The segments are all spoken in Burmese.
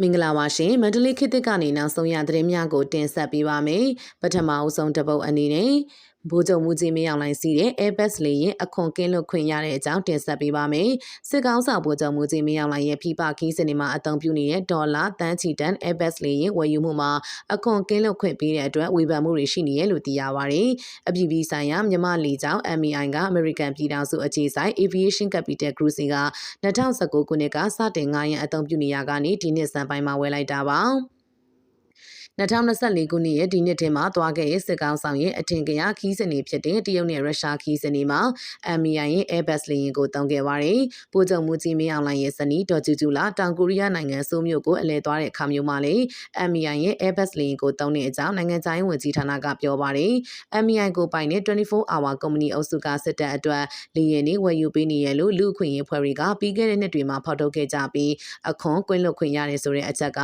မင်္ဂလာပါရှင်မန္တလေးခေတ်သစ်ကနေနောက်ဆုံးရသတင်းများကိုတင်ဆက်ပေးပါမယ်ပထမအဆုံးတစ်ပုတ်အနေနဲ့ ဗိုလ်ချုပ်မှုကြီးမင်းအောင်လှိုင်စီးတဲ့ Airbus လေယာဉ်အခွန်ကင်းလွတ်ခွင့်ရတဲ့အကြောင်းတင်ဆက်ပေးပါမယ်စစ်ကောင်းဆောင်ဗိုလ်ချုပ်မှုကြီးမင်းအောင်လှိုင်ရဲ့ဖိပခီးစနေမှာအသုံးပြုနေတဲ့ဒေါ်လာတန်းချီတန် Airbus လေယာဉ်ဝယ်ယူမှုမှာအခွန်ကင်းလွတ်ခွင့်ပေးတဲ့အတွက်ဝေဖန်မှုတွေရှိနေရလို့သိရပါတယ်အပြည်ပြည်ဆိုင်ရာမြမလေကြောင်း MEI က American ပြည်ထောင်စုအခြေစိုက် Aviation Capital Cruising က2019ခုနှစ်ကစတင်ငားရန်အသုံးပြုနေရကနေဒီနှစ်စံပိုင်းမှာဝယ်လိုက်တာပါ 2024ခုနှစ်ရဲ့ဒီနှစ်ထဲမှာသွားခဲ့တဲ့စစ်ကောင်ဆောင်ရဲ့အထင်ကရခီးစနေဖြစ်တဲ့တရုတ်နဲ့ရုရှားခီးစနေမှာ MEI ရဲ့ Airbus လေယာဉ်ကိုတုံးခဲ့ပါတယ်။ပို့ချုပ်မှုကြီးမင်းအောင်လှိုင်ရဲ့ဇနီးဒေါ်ကျူကျူလာတောင်ကိုရီးယားနိုင်ငံဆိုးမြို့ကိုအလဲသွားတဲ့အခါမျိုးမှာလေ MEI ရဲ့ Airbus လေယာဉ်ကိုတုံးတဲ့အကြောင်းနိုင်ငံခြားရေးဝန်ကြီးဌာနကပြောပါတယ်။ MEI ကိုပိုင်တဲ့24 hour ကုမ္ပဏီအုပ်စုကစစ်တပ်အတွက်လေယာဉ်တွေဝယ်ယူပေးနေရလို့လူခွင့်ရေးဖွဲ့တွေကပြီးခဲ့တဲ့နှစ်တွေမှာဖော်ထုတ်ခဲ့ကြပြီးအခွန်ကွင်းလွတ်ခွင့်ရတယ်ဆိုတဲ့အချက်က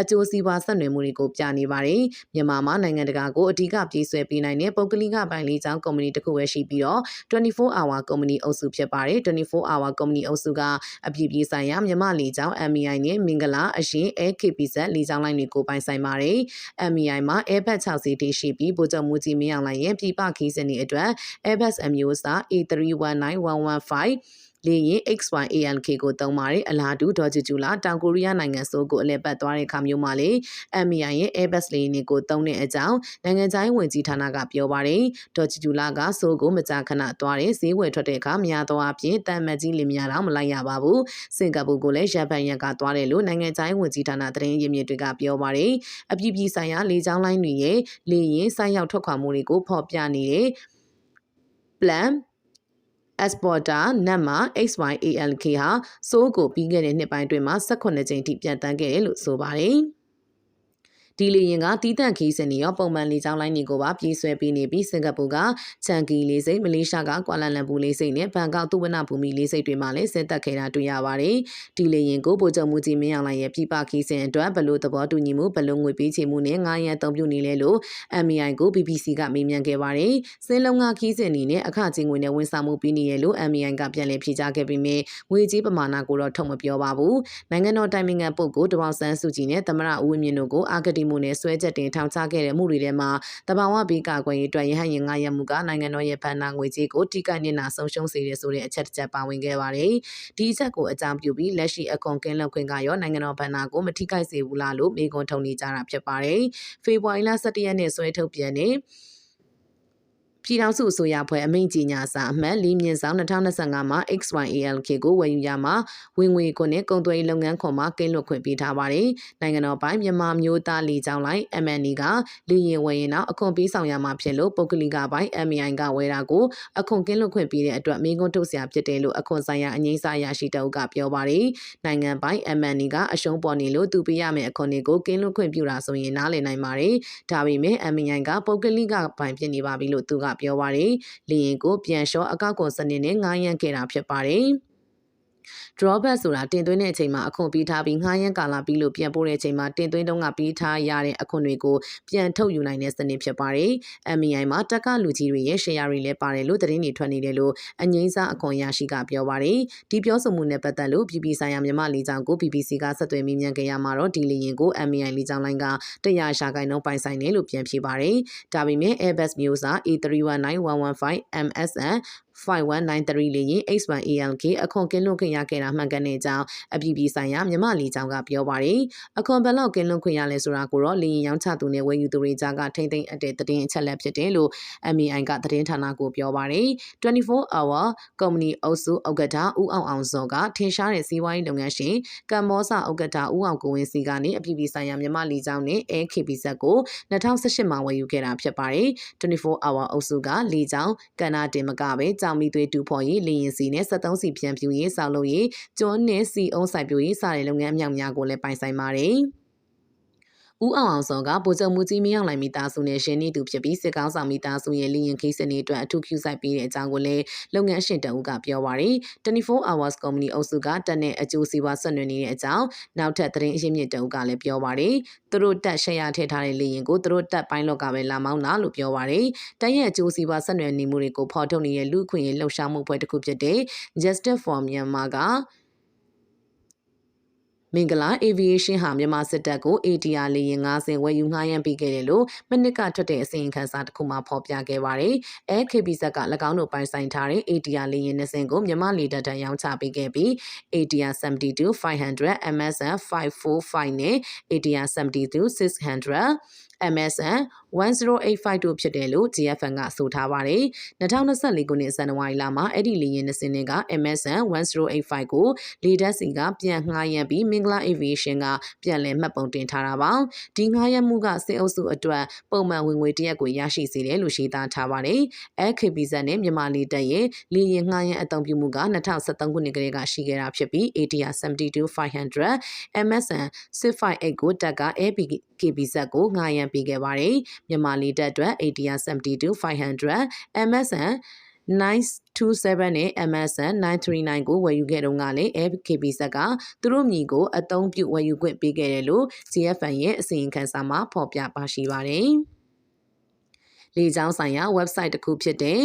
အကျိုးစီးပွားဆက်နွယ်မှုတွေကိုပြနေပါတယ်။မြန်မာမှာနိုင်ငံတကာကိုအဓိကပြေးဆွဲပေးနိုင်တဲ့ပုဂ္ဂလိကပိုင်လေးချောင်းကုမ္ပဏီတစ်ခုပဲရှိပြီးတော့24 hour ကုမ္ပဏီအုပ်စုဖြစ်ပါတယ်။24 hour ကုမ္ပဏီအုပ်စုကအပြည်ပြည်ဆိုင်ရာမြန်မာလေးချောင်း MEI နဲ့မင်္ဂလာအရင် AKPZ လေးချောင်းလိုင်းတွေကိုပိုင်ဆိုင်ပါတယ်။ MEI မှာ Airbus 6စီးတည်ရှိပြီးဗိုလ်ချုပ်မှုကြီးမင်းအောင်လှိုင်ရဲ့ပြည်ပခီးစဉ်တွေအတွက် Airbus အမျိုးအစား A319115 လေရင် XYANK ကိုတုံးပါတယ်အလားတူဒေါ်ဂျူဂျူလာတောင်ကိုရီးယားနိုင်ငံဆိုးကိုအလဲပတ်သွားတဲ့ခါမျိုးမှာလေ MEI ရဲ့ Airbus လေယာဉ်တွေကိုတုံးတဲ့အကြောင်းနိုင်ငံခြားရေးဝန်ကြီးဌာနကပြောပါတယ်ဒေါ်ဂျူဂျူလာကဆိုးကိုမကြာခဏသွားတဲ့ဈေးဝယ်ထွက်တဲ့အခါများသောအားဖြင့်တန်မတ်ကြီးလင်များတော့မလိုက်ရပါဘူးစင်ကာပူကိုလည်းရပန်ရက်ကသွားတယ်လို့နိုင်ငံခြားရေးဝန်ကြီးဌာနသတင်းရင်းမြစ်တွေကပြောပါတယ်အပြည်ပြည်ဆိုင်ရာလေကြောင်းလိုင်းတွေရဲ့လေယာဉ်ဆိုက်ရောက်ထွက်ခွာမှုတွေကိုဖော်ပြနေတဲ့ plan exporter နတ်မှာ XYALK ဟာစိုးကိုပြီးခဲ့တဲ့နှစ်ပိုင်းတွင်မှာ18ကြိမ်ထိပြန်တန်းခဲ့တယ်လို့ဆိုပါတယ်။ ဒီလေရင်ကတီးတန့်ခီးစင်နေရောပုံမှန်လေကြောင်းလိုင်းတွေကိုပါပြေးဆွဲပေးနေပြီးစင်ကာပူကချန်ကီလေးစိတ်မလေးရှားကကွာလာလမ်ပူလေးစိတ်နဲ့ဘန်ကောက်သုဝနဘူမီလေးစိတ်တွေမှာလည်းဆင်းသက်ခဲ့တာတွေ့ရပါတယ်။ဒီလေရင်ကိုဗိုလ်ချုပ်မှုကြီးမင်းအောင်လှိုင်ရဲ့ပြည်ပခီးစင်အတွက်ဘလို့သဘောတူညီမှုဘလို့ငွေပေးချေမှုနဲ့ငားရန်အသုံးပြုနေလဲလို့ MEI ကို BBC ကမေးမြန်းခဲ့ပါတယ်။စင်းလုံးကခီးစင်အနေနဲ့အခကြေးငွေနဲ့ဝန်ဆောင်မှုပေးနေရလို့ MEI ကပြန်လည်ဖြေကြားခဲ့ပြီးမြဲငွေကြေးပမာဏကိုတော့ထုတ်မပြောပါဘူး။နိုင်ငံတော်တိုင်ပင်ခံပုဂ္ဂိုလ်တပေါင်းဆန်းစုကြည်နဲ့သမရဦးဝင်းမြင့်တို့ကိုအာဂတိမှုနဲ့ဆွဲချက်တင်ထောင်ချခဲ့တဲ့မှုတွေထဲမှာတဘာဝဘေးကာကွယ်ရေးအတွက်ရဟန်းရင်ငါရမှုကနိုင်ငံတော်ရဲ့ဖန်နာငွေကြေးကိုတိကျနစ်နာဆုံးရှုံးစေတယ်ဆိုတဲ့အချက်တစ်ချက်ပါဝင်ခဲ့ပါတယ်။ဒီအချက်ကိုအကြောင်းပြုပြီးလက်ရှိအခွန်ကင်းလောက်ခွင့်ကရောနိုင်ငံတော်ဖန်နာကိုမထိခိုက်စေဘူးလားလို့မေးခွန်းထုတ်နေကြတာဖြစ်ပါတယ်။ဖေဖော်ဝါရီလ17ရက်နေ့ဆွဲထုတ်ပြန်တဲ့ ပြည်ထောင်စုအစိုးရဖွဲ့အမိန့်ကြီးညာစာအမှတ်၄မြင့်ဆောင်2025မှာ XYALK ကိုဝယ်ယူရမှာဝင်ငွေခွန်နဲ့ကုန်သွယ်ရေးလုပ်ငန်းခွန်မှာကင်းလွတ်ခွင့်ပေးထားပါတယ်။နိုင်ငံတော်ပိုင်းမြန်မာမျိုးသားလေကြောင်းလိုင်း MNE ကလေရင်ဝယ်ရင်တော့အခွန်ပေးဆောင်ရမှာဖြစ်လို့ပုဂ္ဂလိကပိုင်း MI ကဝယ်တာကိုအခွန်ကင်းလွတ်ခွင့်ပေးတဲ့အတွက်မိကွန်းထုတ်စရာဖြစ်တယ်လို့အခွန်ဆိုင်ရာအငိမ့်စာရရှိတအုပ်ကပြောပါတယ်။နိုင်ငံပိုင်း MNE ကအရှုံးပေါ်နေလို့သူပေးရမယ့်အခွန်တွေကိုကင်းလွတ်ခွင့်ပြုတာဆိုရင်နားလည်နိုင်ပါတယ်။ဒါပေမဲ့ MI ကပုဂ္ဂလိကပိုင်းဖြစ်နေပါပြီလို့သူကပြောပါတယ်။လေရင်ကိုပြန်လျှော့အကောက်ကွန်စနစ်နဲ့ငားရမ်းခဲ့တာဖြစ်ပါတယ်။ drawback ဆိုတာတင်သွင်းတဲ့အချိန်မှာအခွန်ပေးထားပြီးငှားရမ်းကာလပြီးလို့ပြန်ပို့တဲ့အချိန်မှာတင်သွင်းတုန်းကပေးထားရတဲ့အခွန်တွေကိုပြန်ထုတ်ယူနိုင်တဲ့စနစ်ဖြစ်ပါတယ်။ MEI မှာတက်ကလူကြီးတွေရဲ့ share တွေလည်းပါတယ်လို့သတင်းတွေထွက်နေတယ်လို့အငိမ့်စားအခွန်ရရှိကပြောပါတယ်။ဒီပြောဆိုမှုနဲ့ပတ်သက်လို့ BBC ဆိုင်ရာမြန်မာလေကြောင်းကို BBC ကဆက်သွယ်မေးမြန်းခဲ့ရမှာတော့ဒီလေရင်ကို MEI လေကြောင်းလိုင်းကတရားရှာခိုင်နှုန်းပိုင်ဆိုင်တယ်လို့ပြန်ဖြေပါတယ်။ဒါပေမဲ့ Airbus မျိုးစား A319115 MSN 5193လေရင် H1ALK အခွန်ကင်းလွတ်ခွင့်ရခဲ့တာမှန်ကန်တဲ့အကြောင်းအပြည်ပြည်ဆိုင်ရာမြန်မာလေကြောင်းကပြောပါတယ်။အခွန်ဘယ်လောက်ကင်းလွတ်ခွင့်ရလဲဆိုတာကိုတော့လေရင်ရောင်းချသူနဲ့ဝယ်ယူသူတွေကြားကထိမ့်သိမ့်အပ်တဲ့သတင်းအချက်လက်ဖြစ်တယ်လို့ MEI ကသတင်းဌာနကိုပြောပါတယ်။24 hour ကုမ္ပဏီအုပ်စုဥက္ကဋ္ဌဦးအောင်အောင်စောကထင်ရှားတဲ့စီးပွားရေးလုပ်ငန်းရှင်ကမ္ဘောဇဥက္ကဋ္ဌဦးအောင်ကိုဝင်းစီကနေအပြည်ပြည်ဆိုင်ရာမြန်မာလေကြောင်းနဲ့ AKBZ ကို2018မှာဝယ်ယူခဲ့တာဖြစ်ပါတယ်။24 hour အုပ်စုကလေကြောင်းကဏ္ဍတင်မကပဲကြောင်မီသွေးတူဖော်ရေးလေရင်စီနဲ့73စီပြန်ပြူရေးဆောက်လုပ်ရေးကျွန်းနဲ့စီအုံးစိုက်ပျိုးရေးစတဲ့လုပ်ငန်းအမြောက်များကိုလည်းပိုင်ဆိုင်ပါတယ်။ ဦးအောင်အောင်စောကဗိုလ်ချုပ်မှုကြီးမင်းအောင်လှိုင်မိသားစုနဲ့ရှင်နေသူဖြစ်ပြီးစစ်ကောင်းဆောင်မိသားစုရဲ့လီရင်ခိစနေအတွက်အထူးကျူဆိုင်ပေးတဲ့အကြောင်းကိုလည်းလုပ်ငန်းရှင်တအုပ်ကပြောပါရယ်24 hours company အုပ်စုကတက်တဲ့အကျိုးစီးပွားဆက်နွယ်နေတဲ့အကြောင်းနောက်ထပ်သတင်းအရင်းမြစ်တအုပ်ကလည်းပြောပါရယ်သူတို့တက်ရှယ်ယာထည့်ထားတဲ့လီရင်ကိုသူတို့တက်ပိုင်းလောက်ကပဲလာမောင်းတာလို့ပြောပါရယ်တရဲ့အကျိုးစီးပွားဆက်နွယ်နေမှုတွေကိုဖော်ထုတ်နေတဲ့လူခွင့်ရေးလှုပ်ရှားမှုဖွဲ့တစ်ခုဖြစ်တဲ့ Justice for Myanmar က မင်္ဂလာ Aviation ဟာမြန်မာစစ်တပ်ကို ATR လေယာဉ်90ဝယ်ယူငှားရမ်းပေးခဲ့တယ်လို့မနစ်ကထွက်တဲ့အစီရင်ခံစာတစ်ခုမှာဖော်ပြခဲ့ပါတယ်။ AKBZ က၎င်းတို့ပိုင်ဆိုင်ထားတဲ့ ATR လေယာဉ်20ကိုမြန်မာလေတပ်ထံရောင်းချပေးခဲ့ပြီး ATR 72 500 MSN 545နဲ့ ATR 72 600 MSN 1085တို့ဖြစ်တယ်လို့ GFN ကဆိုထားပါတယ်။2024ခုနှစ်ဇန်နဝါရီလမှာအဲ့ဒီလေယာဉ်နှစ်စင်းက MSN 1085ကိုလေတပ်စီကပြန်ငှားရမ်းပြီးမင်္ဂလာ Aviation ကပြန်လည်မှတ်ပုံတင်ထားတာပါ။ဒီငှားရမ်းမှုကစစ်အုပ်စုအတွက်ပုံမှန်ဝင်ငွေတရက်ကိုရရှိစေတယ်လို့ရှင်းသားထားပါတယ်။ AKBZ နဲ့မြန်မာလေတပ်ရဲ့လေယာဉ်ငှားရမ်းအသုံးပြုမှုက2023ခုနှစ်ကလေးကရှိခဲ့တာဖြစ်ပြီး ATR 72 500 MSN 658ကိုတပ်က APKBZ ကိုငှားရမ်းပေးခဲ့ပါတယ်။မြန်မာလေတပ်အတွက် ATR 72 500 MSN 927နဲ့ MSN 939ကိုဝယ်ယူခဲ့တော့ကလည်း FKBZ ကသူတို့မြည်ကိုအသုံးပြုဝယ်ယူခွင့်ပေးခဲ့တယ်လို့ CFN ရဲ့အစီရင်ခံစာမှာဖော်ပြပါရှိပါတယ်။လေကြောင်းဆိုင်ရာ website တစ်ခုဖြစ်တဲ့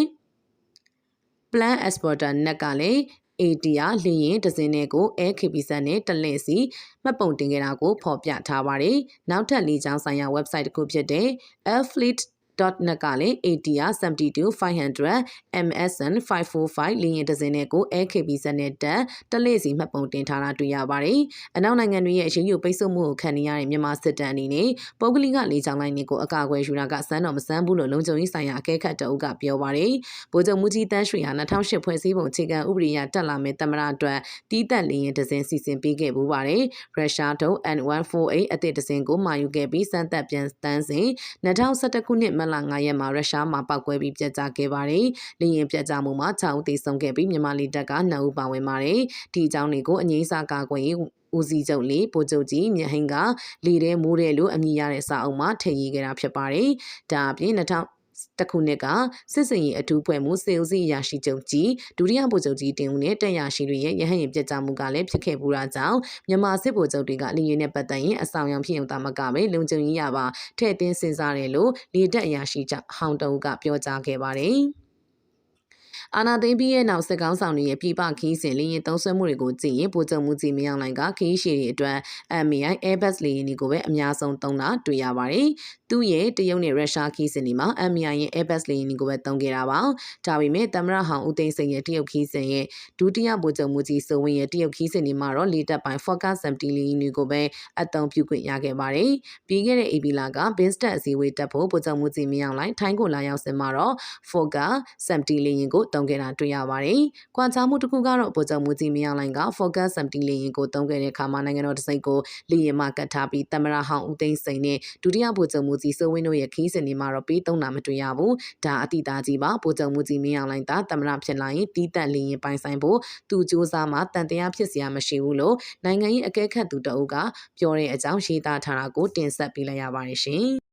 Plan Exporter Net ကလည်း ATR လေရင်ဒဇင်းတွေကို AKBZ နဲ့တလင့်စီမှတ်ပုံတင်ခဲ့တာကိုဖော်ပြထားပါတယ်။နောက်ထပ်လေကြောင်းဆိုင်ရာ website တစ်ခုဖြစ်တဲ့ Airfleet .net ကလည်း ATR 72 500 MSN 545လင်းရင်ဒဇင်းနဲ့ကို AKBZ နဲ့တက်တလေးစီမှတ်ပုံတင်ထားတာတွေ့ရပါတယ်။အနောက်နိုင်ငံတွေရဲ့အရေးယူပိတ်ဆို့မှုကိုခံနေရတဲ့မြန်မာစစ်တပ်အနေနဲ့ပုဂ္ဂလိကလေကြောင်းလိုင်းတွေကိုအကာအကွယ်ယူတာကစမ်းတော့မစမ်းဘူးလို့လုံခြုံရေးဆိုင်ရာအကဲခတ်တအုပ်ကပြောပါတယ်။ဗိုလ်ချုပ်မူကြီးတန်းရွှေဟာ2008ဖွဲ့စည်းပုံအခြေခံဥပဒေအရတက်လာမဲ့တမရအတွက်တီးတက်လင်းရင်ဒဇင်းစီစဉ်ပေးခဲ့ပူပါတယ်။ရုရှားထုတ် N148 အသစ်ဒဇင်းကိုမှာယူခဲ့ပြီးစမ်းသက်ပြန်တန်းစဉ်2011ခုနှစ်မလ9ရက်မှာရုရှားမှာပောက်ကွဲပြီးပြတ်ကျခဲ့ပါတယ်။လေရင်ပြတ်ကျမှုမှာ6ဦးသေဆုံးခဲ့ပြီးမြန်မာလေတပ်က2ဦးပါဝင်ပါတယ်။ဒီအကြောင်းတွေကိုအငိမ့်စာကာကွယ်ရေးဦးစီးချုပ်လေးပိုချုပ်ကြီးမြဟင်ကလေထဲမိုးတယ်လို့အမည်ရတဲ့စာအုပ်မှာထည့်ရေးခဲ့တာဖြစ်ပါတယ်။ဒါအပြင်2000 တခုနှစ်ကစစ်စင်ရေးအထူးဖွဲ့မှုစေဦးစီရရှိချုပ်ကြီးဒုတိယဗိုလ်ချုပ်ကြီးတင်ဦးနဲ့တပ်ရရှိတွေရဲ့ရဟန်းရင်ပြတ်ကြမှုကလည်းဖြစ်ခဲ့ပူတာကြောင့်မြန်မာစစ်ဗိုလ်ချုပ်တွေကလေရင်နဲ့ပတ်သက်ရင်အဆောင်ရောင်ဖြစ်ုံသားမကပဲလုံခြုံရေးရပါထည့်သွင်းစဉ်းစားတယ်လို့လေတပ်အရာရှိချုပ်ဟောင်းတုံးကပြောကြားခဲ့ပါတယ်။ အာနာသိမ့်ပြီးရဲ့နောက်စစ်ကောင်းဆောင်တွေရဲ့ပြည်ပခီးစဉ်လေရင်သုံးဆွဲမှုတွေကိုကြည့်ရင်ပိုကြုံမှုကြည့်မရောက်နိုင်ကခီးရှည်တွေအတွက် MAI Airbus လေယာဉ်တွေကိုပဲအများဆုံးသုံးတာတွေ့ရပါတယ်။သူ့ရဲ့တရုတ်နဲ့ရုရှားခီးစဉ်တွေမှာ MAI ရဲ့ Airbus လေယာဉ်တွေကိုပဲသုံးခဲ့တာပါ။ဒါပေမဲ့သမရဟောင်ဦးသိန်းစိန်ရဲ့တရုတ်ခီးစဉ်ရဲ့ဒုတိယဗိုလ်ချုပ်မှုကြီးစိုးဝင်းရဲ့တရုတ်ခီးစဉ်တွေမှာတော့လေတပ်ပိုင်း Focus 70လေယာဉ်တွေကိုပဲအသုံးပြုခွင့်ရခဲ့ပါတယ်။ပြီးခဲ့တဲ့ AB လာက Business အစည်းအဝေးတက်ဖို့ဗိုလ်ချုပ်မှုကြီးမရောက်လိုက်ထိုင်းကိုလာရောက်စင်မှာတော့ Focus 70လေယာဉ်ကိုသုံးခဲ့တာတွေ့ရပါတယ်။ကွာခြားမှုတစ်ခုကတော့ဗိုလ်ချုပ်မူကြီးမင်းအောင်လှိုင်က Focus 17လေယာဉ်ကိုသုံးခဲ့တဲ့အခါမှာနိုင်ငံတော်တစိုက်ကိုလေယာဉ်မှကတ်ထားပြီးတမရဟောင်းဦးသိန်းစိန်နဲ့ဒုတိယဗိုလ်ချုပ်မူကြီးစိုးဝင်းတို့ရဲ့ခီးစဉ်တွေမှာတော့ပေးသုံးတာမတွေ့ရဘူး။ဒါအတိသားကြီးပါဗိုလ်ချုပ်မူကြီးမင်းအောင်လှိုင်သာတမရဖြစ်လာရင်တီးတန့်လေယာဉ်ပိုင်ဆိုင်ဖို့သူစ조사မှာတန်တရားဖြစ်စရာမရှိဘူးလို့နိုင်ငံရေးအကဲခတ်သူတအုပ်ကပြောတဲ့အကြောင်းရှင်းတာထားတာကိုတင်ဆက်ပေးလိုက်ရပါတယ်ရှင်။